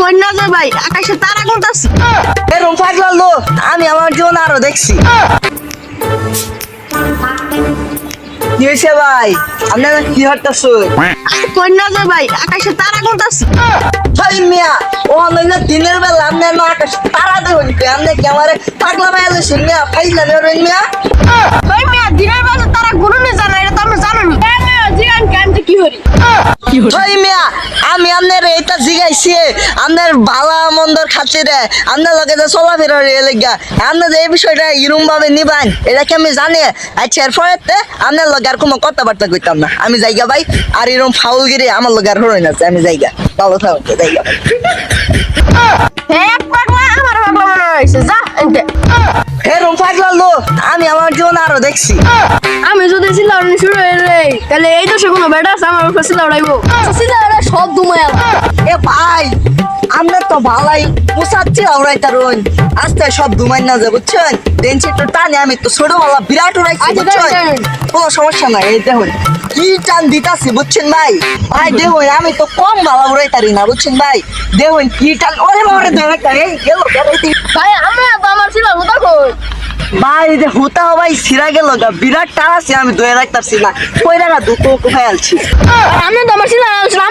কন্যা যে ভাই আকাশে তারা করতেছে এরকম পাগলা লো আমি আমার জীবন আরও দেখছি। কি হয়েছে ভাই? আপনারা কি হরতেছ কন্যা যে ভাই আকাশে তারা করতেছে ভাই মিয়া ও নইলে দিনের বেলা আপনার না আকাশ তারা দেখুন আপনি কি আমার পাগলা ভাই আলো মিয়া? ফাইলা নেবেন মিয়া? ওই মেয়া দিনের বেলা তারা গুরুনে জানা এটা তো আমরা জানো নি জিগান কি হরি? ভাই মিয়া আমি আপনার এটা জিগাইছি আপনার ভালা মন্দর খাতিরে আপনার লগে যে চলাফেরা রে লেগা আপনার এই বিষয়টা ইরুম ভাবে নিবান এটা কি আমি জানি? আচ্ছা এরপরে আপনার লগে আর কোনো কথাবার্তা কইতাম না। আমি জায়গা ভাই আর এরকম ফাউলগিরি আমার লগে আর হরই না আমি জায়গা। ভালো থাকতে জায়গা এক আমার পাগলা মনে হয়েছে যা এরকম পাগলা লো আমি আমার জীবন আরও দেখছি। আমি যদি শুরু হয়ে রে তাহলে এই দোষে কোনো বেটা আছে আমার উপর সিলাউড়াইবো সিলাউড়া সব দুমায় এ ভাই আমরা তো ভালাই পোষাচ্ছি আস্তে সব দুমাই না যায় বুঝছেন? বেঞ্চি টানে আমি তো ছোট বিরাট উড়াইছি আচ্ছা, বুঝছেন। কোনো সমস্যা নাই এই দেখুন। কি টান দিতাছি বুঝছেন ভাই? ভাই দেখুন আমি তো কম ভালা উড়াই তারি না বুঝছেন ভাই? দেখুন কি টান ওরে বাবারে ধরে গেল ভাই আমার ভাই যে হুতা ভাই সিরা গেল বিরাট টান আমি ধরে রাখতারছি না। কই রাখা, দুটো কোথায় আলছি আমি আমি